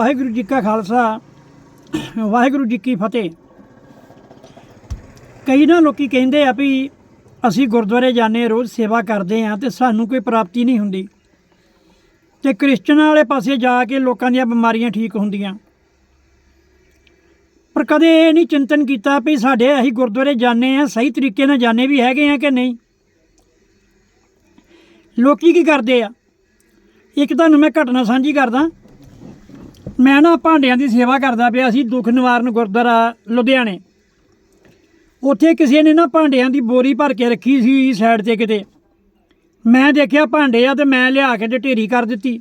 ਵਾਹਿਗੁਰੂ ਜੀ ਕਾ ਖਾਲਸਾ, ਵਾਹਿਗੁਰੂ ਜੀ ਕੀ ਫਤਿਹ। ਕਈ ਨਾ ਲੋਕੀ ਕਹਿੰਦੇ ਆ ਵੀ ਅਸੀਂ ਗੁਰਦੁਆਰੇ ਜਾਂਦੇ ਰੋਜ਼ ਸੇਵਾ ਕਰਦੇ ਆ ਤੇ ਸਾਨੂੰ ਕੋਈ ਪ੍ਰਾਪਤੀ ਨਹੀਂ ਹੁੰਦੀ। ਤੇ ਕ੍ਰਿਸਚਨਾਂ ਵਾਲੇ ਪਾਸੇ ਜਾ ਕੇ ਲੋਕਾਂ ਦੀਆਂ ਬਿਮਾਰੀਆਂ ਠੀਕ ਹੁੰਦੀਆਂ। ਪਰ ਕਦੇ ਇਹ ਨਹੀਂ ਚਿੰਤਨ ਕੀਤਾ ਵੀ ਸਾਡੇ ਅਸੀਂ ਗੁਰਦੁਆਰੇ ਜਾਂਦੇ ਆ ਸਹੀ ਤਰੀਕੇ ਨਾਲ ਜਾਂਦੇ ਵੀ ਹੈਗੇ ਆ ਕਿ ਨਹੀਂ। ਲੋਕੀ ਕੀ ਕਰਦੇ ਆ? ਇੱਕ ਤੁਹਾਨੂੰ ਮੈਂ ਘਟਨਾ ਸਾਂਝੀ ਕਰਦਾ। ਮੈਂ ਨਾ ਭਾਂਡਿਆਂ ਦੀ ਸੇਵਾ ਕਰਦਾ ਪਿਆ ਸੀ ਦੁੱਖ ਨਿਵਾਰਨ ਗੁਰਦੁਆਰਾ ਲੁਧਿਆਣੇ। ਉੱਥੇ ਕਿਸੇ ਨੇ ਨਾ ਭਾਂਡਿਆਂ ਦੀ ਬੋਰੀ ਭਰ ਕੇ ਰੱਖੀ ਸੀ ਸਾਈਡ ਤੇ ਕਿਤੇ। ਮੈਂ ਦੇਖਿਆ ਭਾਂਡੇ ਆ ਤੇ ਮੈਂ ਲਿਆ ਕੇ ਤੇ ਢੇਰੀ ਕਰ ਦਿੱਤੀ।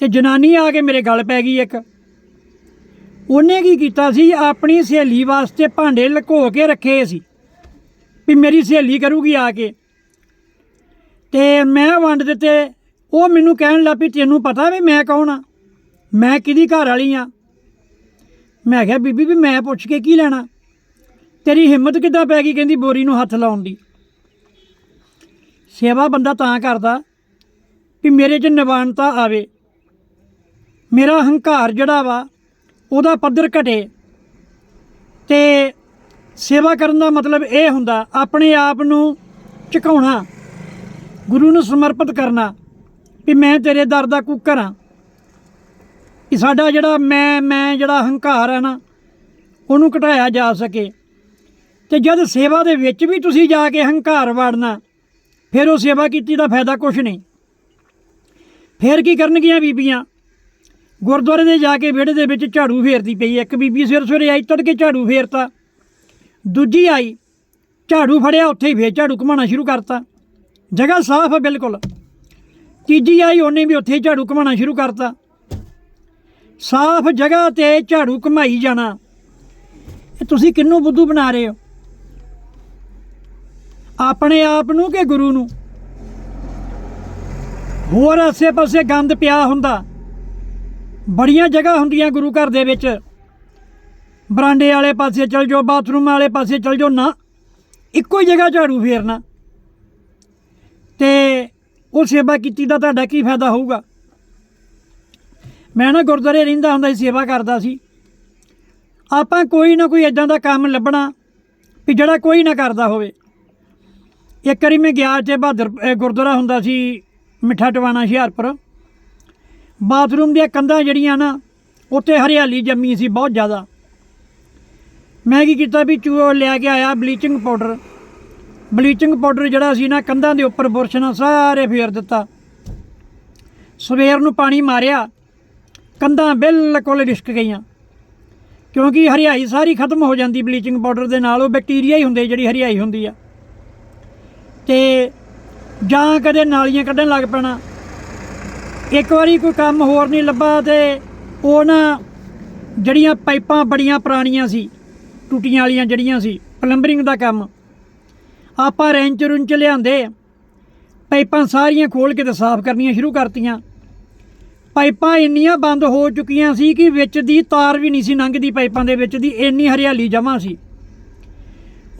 ਤੇ ਜਨਾਨੀ ਆ ਕੇ ਮੇਰੇ ਗਲ ਪੈ ਗਈ ਇੱਕ। ਉਹਨੇ ਕੀ ਕੀਤਾ ਸੀ, ਆਪਣੀ ਸਹੇਲੀ ਵਾਸਤੇ ਭਾਂਡੇ ਲਕੋ ਕੇ ਰੱਖੇ ਸੀ ਵੀ ਮੇਰੀ ਸਹੇਲੀ ਕਰੂਗੀ ਆ ਕੇ। ਤੇ ਮੈਂ ਵੰਡ ਦਿੱਤੇ। ਉਹ ਮੈਨੂੰ ਕਹਿਣ ਲੱਗ ਪਈ, ਤੈਨੂੰ ਪਤਾ ਵੀ ਮੈਂ ਕੌਣ ਆ? ਮੈਂ ਕਿਹਦੀ ਘਰ ਵਾਲੀ ਆ? ਮੈਂ ਕਿਹਾ, ਬੀਬੀ, ਵੀ ਮੈਂ ਪੁੱਛ ਕੇ ਕੀ ਲੈਣਾ? ਤੇਰੀ ਹਿੰਮਤ ਕਿੱਦਾਂ ਪੈ ਗਈ ਕਹਿੰਦੀ ਬੋਰੀ ਨੂੰ ਹੱਥ ਲਾਉਣ ਦੀ? ਸੇਵਾ ਬੰਦਾ ਤਾਂ ਕਰਦਾ ਵੀ ਮੇਰੇ 'ਚ ਨਿਵਾਨਤਾ ਆਵੇ। ਮੇਰਾ ਹੰਕਾਰ ਜਿਹੜਾ ਵਾ, ਉਹਦਾ ਪੱਧਰ ਘਟੇ। ਤੇ ਸੇਵਾ ਕਰਨ ਦਾ ਮਤਲਬ ਇਹ ਹੁੰਦਾ, ਆਪਣੇ ਆਪ ਨੂੰ ਝੁਕਾਉਣਾ, ਗੁਰੂ ਨੂੰ ਸਮਰਪਿਤ ਕਰਨਾ ਵੀ ਮੈਂ ਤੇਰੇ ਦਰ ਦਾ ਕੁੱਕਰ ਹਾਂ ਕਿ ਸਾਡਾ ਜਿਹੜਾ ਮੈਂ ਮੈਂ ਜਿਹੜਾ ਹੰਕਾਰ ਹੈ ਨਾ, ਉਹਨੂੰ ਘਟਾਇਆ ਜਾ ਸਕੇ। ਤੇ ਜਦ ਸੇਵਾ ਦੇ ਵਿੱਚ ਵੀ ਤੁਸੀਂ ਜਾ ਕੇ ਹੰਕਾਰ ਵਾੜਨਾ, ਫਿਰ ਉਹ ਸੇਵਾ ਕੀਤੀ ਦਾ ਫਾਇਦਾ ਕੁਝ ਨਹੀਂ। ਫਿਰ ਕੀ ਕਰਨਗੀਆਂ ਬੀਬੀਆਂ? ਗੁਰਦੁਆਰੇ ਦੇ ਜਾ ਕੇ ਵਿਹੜੇ ਦੇ ਵਿੱਚ ਝਾੜੂ ਫੇਰਦੀ ਪਈ ਇੱਕ ਬੀਬੀ ਸਵੇਰ ਸਵੇਰੇ ਆਈ, ਤੜਕੇ ਝਾੜੂ ਫੇਰਤਾ। ਦੂਜੀ ਆਈ, ਝਾੜੂ ਫੜਿਆ, ਉੱਥੇ ਹੀ ਫੇਰ ਝਾੜੂ ਘੁਮਾਉਣਾ ਸ਼ੁਰੂ ਕਰਤਾ। ਜਗ੍ਹਾ ਸਾਫ਼ ਹੈ ਬਿਲਕੁਲ। ਤੀਜੀ ਆਈ, ਉਹਨੇ ਵੀ ਉੱਥੇ ਹੀ ਝਾੜੂ ਘੁਮਾਉਣਾ ਸ਼ੁਰੂ ਕਰਤਾ। ਸਾਫ਼ ਜਗ੍ਹਾ ਤੇ ਝਾੜੂ ਘਮਾਈ ਜਾਣਾ। ਇਹ ਤੁਸੀਂ ਕਿੰਨੂੰ ਬੁੱਧੂ ਬਣਾ ਰਹੇ ਹੋ? ਆਪਣੇ ਆਪ ਨੂੰ ਕਿ ਗੁਰੂ ਨੂੰ? ਹੋਰ ਆਸੇ-ਪਾਸੇ ਗੰਦ ਪਿਆ ਹੁੰਦਾ। ਬੜੀਆਂ ਜਗ੍ਹਾ ਹੁੰਦੀਆਂ ਗੁਰੂ ਘਰ ਦੇ ਵਿੱਚ। ਬਰਾਂਡੇ ਵਾਲੇ ਪਾਸੇ ਚਲ ਜਾਓ, ਬਾਥਰੂਮ ਵਾਲੇ ਪਾਸੇ ਚਲ ਜਾਓ, ਨਾ। ਇੱਕੋ ਹੀ ਜਗ੍ਹਾ ਝਾੜੂ ਫੇਰਨਾ। ਤੇ ਉਹ ਸੇਵਾ ਕੀਤੀ ਦਾ ਤੁਹਾਡਾ ਕੀ ਫਾਇਦਾ ਹੋਊਗਾ? ਮੈਂ ਨਾ ਗੁਰਦੁਆਰੇ ਰਹਿੰਦਾ ਹੁੰਦਾ ਸੀ, ਸੇਵਾ ਕਰਦਾ ਸੀ। ਆਪਾਂ ਕੋਈ ਨਾ ਕੋਈ ਇਦਾਂ ਦਾ ਕੰਮ ਲੱਭਣਾ ਵੀ ਜਿਹੜਾ ਕੋਈ ਨਾ ਕਰਦਾ ਹੋਵੇ। ਇੱਕ ਵਾਰੀ ਮੈਂ ਗਿਆ ਤੇ ਬਹਾਦਰ ਗੁਰਦੁਆਰਾ ਹੁੰਦਾ ਸੀ ਮਿੱਠਾ ਟਵਾਣਾ ਹੁਸ਼ਿਆਰਪੁਰ। ਬਾਥਰੂਮ ਦੀਆਂ ਕੰਧਾਂ ਜਿਹੜੀਆਂ ਨਾ ਉੱਤੇ ਹਰਿਆਲੀ ਜੰਮੀ ਸੀ ਬਹੁਤ ਜ਼ਿਆਦਾ। ਮੈਂ ਕੀ ਕੀਤਾ ਵੀ ਚੂਹੋ ਲਿਆ ਕੇ ਆਇਆ ਬਲੀਚਿੰਗ ਪਾਊਡਰ। ਬਲੀਚਿੰਗ ਪਾਊਡਰ ਜਿਹੜਾ ਸੀ ਨਾ, ਕੰਧਾਂ ਦੇ ਉੱਪਰ ਬੁਰਸ਼ ਨਾਲ ਸਾਰੇ ਫੇਰ ਦਿੱਤਾ। ਸਵੇਰ ਨੂੰ ਪਾਣੀ ਮਾਰਿਆ। ਕੰਧਾਂ ਬਿਲਕੁਲ ਰਿਸ਼ਕ ਗਈਆਂ। ਕਿਉਂਕਿ ਹਰਿਆਈ ਸਾਰੀ ਖਤਮ ਹੋ ਜਾਂਦੀ ਬਲੀਚਿੰਗ ਪਾਊਡਰ ਦੇ ਨਾਲ, ਉਹ ਬੈਕਟੀਰੀਆ ਹੀ ਹੁੰਦੇ ਜਿਹੜੀ ਹਰਿਆਈ ਹੁੰਦੀ ਆ। ਤੇ ਜਾਂ ਕਦੇ ਨਾਲੀਆਂ ਕੱਢਣ ਲੱਗ ਪੈਣਾ। ਇੱਕ ਵਾਰੀ ਕੋਈ ਕੰਮ ਹੋਰ ਨਹੀਂ ਲੱਭਾ ਤੇ ਉਹ ਨਾ ਜਿਹੜੀਆਂ ਪਾਈਪਾਂ ਬੜੀਆਂ ਪੁਰਾਣੀਆਂ ਸੀ, ਟੂਟੀਆਂ ਵਾਲੀਆਂ ਜਿਹੜੀਆਂ ਸੀ, ਪਲੰਬਰਿੰਗ ਦਾ ਕੰਮ, ਆਪਾਂ ਰੈਂਚ ਰੁੰਚ ਲਿਆਂਦੇ, ਪਾਈਪਾਂ ਸਾਰੀਆਂ ਖੋਲ ਕੇ ਤੇ ਸਾਫ਼ ਕਰਨੀਆਂ ਸ਼ੁਰੂ ਕਰਤੀਆਂ। ਪਾਈਪਾਂ ਇੰਨੀਆਂ ਬੰਦ ਹੋ ਚੁੱਕੀਆਂ ਸੀ ਕਿ ਵਿੱਚ ਦੀ ਤਾਰ ਵੀ ਨਹੀਂ ਸੀ ਲੰਘਦੀ ਪਾਈਪਾਂ ਦੇ ਵਿੱਚ ਦੀ, ਇੰਨੀ ਹਰਿਆਲੀ ਜਮਾ ਸੀ।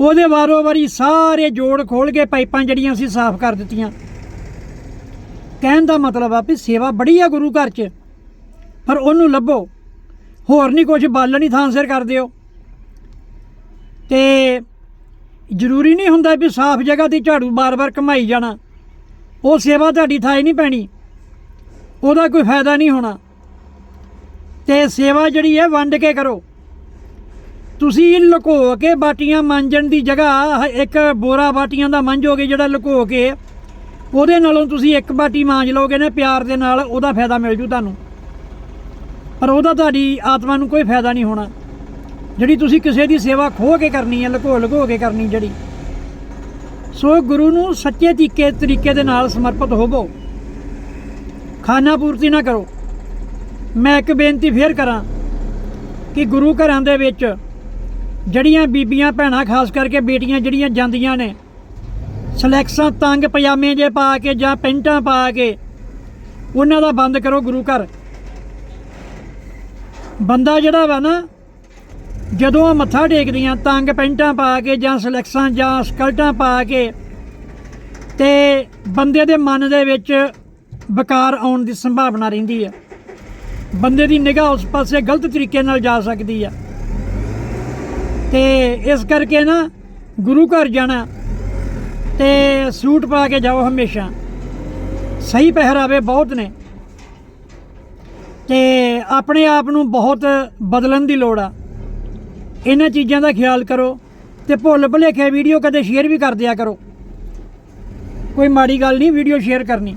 ਉਹਦੇ ਵਾਰੋ ਵਾਰੀ ਸਾਰੇ ਜੋੜ ਖੋਲ ਕੇ ਪਾਈਪਾਂ ਜਿਹੜੀਆਂ ਸੀ ਸਾਫ਼ ਕਰ ਦਿੱਤੀਆਂ। ਕਹਿਣ ਦਾ ਮਤਲਬ ਆ ਵੀ ਸੇਵਾ ਬੜੀ ਆ ਗੁਰੂ ਘਰ 'ਚ, ਪਰ ਉਹਨੂੰ ਲੱਭੋ। ਹੋਰ ਨਹੀਂ ਕੁਝ ਬਾਲਣ ਹੀ ਥਾਂ ਸਿਰ ਕਰ ਦਿਓ। ਤੇ ਜ਼ਰੂਰੀ ਨਹੀਂ ਹੁੰਦਾ ਵੀ ਸਾਫ਼ ਜਗ੍ਹਾ ਤੇ ਝਾੜੂ ਬਾਰ-ਬਾਰ ਘਮਾਈ ਜਾਣਾ। ਉਹ ਸੇਵਾ ਤੁਹਾਡੀ ਥਾਂ ਨਹੀਂ ਪੈਣੀ। ਉਹਦਾ ਕੋਈ ਫਾਇਦਾ ਨਹੀਂ ਹੋਣਾ। ਤੇ ਸੇਵਾ ਜਿਹੜੀ ਹੈ, ਵੰਡ ਕੇ ਕਰੋ। ਤੁਸੀਂ ਲੁਕੋ ਕੇ ਬਾਟੀਆਂ ਮਾਂਜਣ ਦੀ ਜਗ੍ਹਾ, ਇੱਕ ਬੋਰਾ ਬਾਟੀਆਂ ਦਾ ਮਾਂਜੋਗੇ ਜਿਹੜਾ ਲੁਕੋ ਕੇ, ਉਹਦੇ ਨਾਲੋਂ ਤੁਸੀਂ ਇੱਕ ਬਾਟੀ ਮਾਂਜ ਲਓਗੇ ਨਾ ਪਿਆਰ ਦੇ ਨਾਲ, ਉਹਦਾ ਫਾਇਦਾ ਮਿਲ ਜੂ ਤੁਹਾਨੂੰ। ਪਰ ਉਹਦਾ ਤੁਹਾਡੀ ਆਤਮਾ ਨੂੰ ਕੋਈ ਫਾਇਦਾ ਨਹੀਂ ਹੋਣਾ। ਜਿਹੜੀ ਤੁਸੀਂ ਕਿਸੇ ਦੀ ਸੇਵਾ ਖੋਹ ਕੇ ਕਰਨੀ ਹੈ, ਲੁਕੋ ਲੁਕੋ ਕੇ ਕਰਨੀ ਜਿਹੜੀ। ਸੋ ਗੁਰੂ ਨੂੰ ਸੱਚੇ ਤਰੀਕੇ ਤਰੀਕੇ ਦੇ ਨਾਲ ਸਮਰਪਿਤ ਹੋਵੋ। ਖਾਨਾ ਪੂਰਤੀ ਨਾ ਕਰੋ। ਮੈਂ ਇੱਕ ਬੇਨਤੀ ਫੇਰ ਕਰਾਂ ਕਿ ਗੁਰੂ ਘਰਾਂ ਦੇ ਵਿੱਚ ਜਿਹੜੀਆਂ ਬੀਬੀਆਂ ਭੈਣਾਂ, ਖਾਸ ਕਰਕੇ ਬੇਟੀਆਂ ਜਿਹੜੀਆਂ ਜਾਂਦੀਆਂ ਨੇ, ਸਲੈਕਸਾਂ ਤੰਗ ਪਜਾਮੇ ਜੇ ਪਾ ਕੇ ਜਾਂ ਪੈਂਟਾਂ ਪਾ ਕੇ ਉਹਨਾਂ ਦਾ ਬੰਦ ਕਰੋ ਗੁਰੂ ਘਰ। ਬੰਦਾ ਜਿਹੜਾ ਵਾ ਨਾ, ਜਦੋਂ ਮੱਥਾ ਟੇਕਦੀਆਂ, ਤੰਗ ਪੈਂਟਾਂ ਪਾ ਕੇ ਜਾਂ ਸਲੈਕਸਾਂ ਜਾਂ ਸਕਲਟਾਂ ਪਾ ਕੇ ਤੇ ਬੰਦੇ ਦੇ ਮਨ ਦੇ ਵਿੱਚ ਵਿਕਾਰ ਆਉਣ ਦੀ ਸੰਭਾਵਨਾ ਰਹਿੰਦੀ ਹੈ। ਬੰਦੇ ਦੀ ਨਿਗਾਹ ਉਸ ਪਾਸੇ ਗਲਤ ਤਰੀਕੇ ਨਾਲ ਜਾ ਸਕਦੀ ਆ ਤੇ ਇਸ ਕਰਕੇ ਨਾ ਗੁਰੂ ਘਰ ਜਾਣਾ ਤੇ ਸੂਟ ਪਾ ਕੇ ਜਾਓ ਹਮੇਸ਼ਾ। ਸਹੀ ਪਹਿਰਾਵੇ ਬਹੁਤ ਨੇ। ਤੇ ਆਪਣੇ ਆਪ ਨੂੰ ਬਹੁਤ ਬਦਲਣ ਦੀ ਲੋੜ ਆ। ਇਹਨਾਂ ਚੀਜ਼ਾਂ ਦਾ ਖਿਆਲ ਕਰੋ ਤੇ ਭੁੱਲ ਭੁਲੇਖੇ ਵੀਡੀਓ ਕਦੇ ਸ਼ੇਅਰ ਵੀ ਕਰ ਦਿਆ ਕਰੋ। ਕੋਈ ਮਾੜੀ ਗੱਲ ਨਹੀਂ, ਵੀਡੀਓ ਸ਼ੇਅਰ ਕਰਨੀ।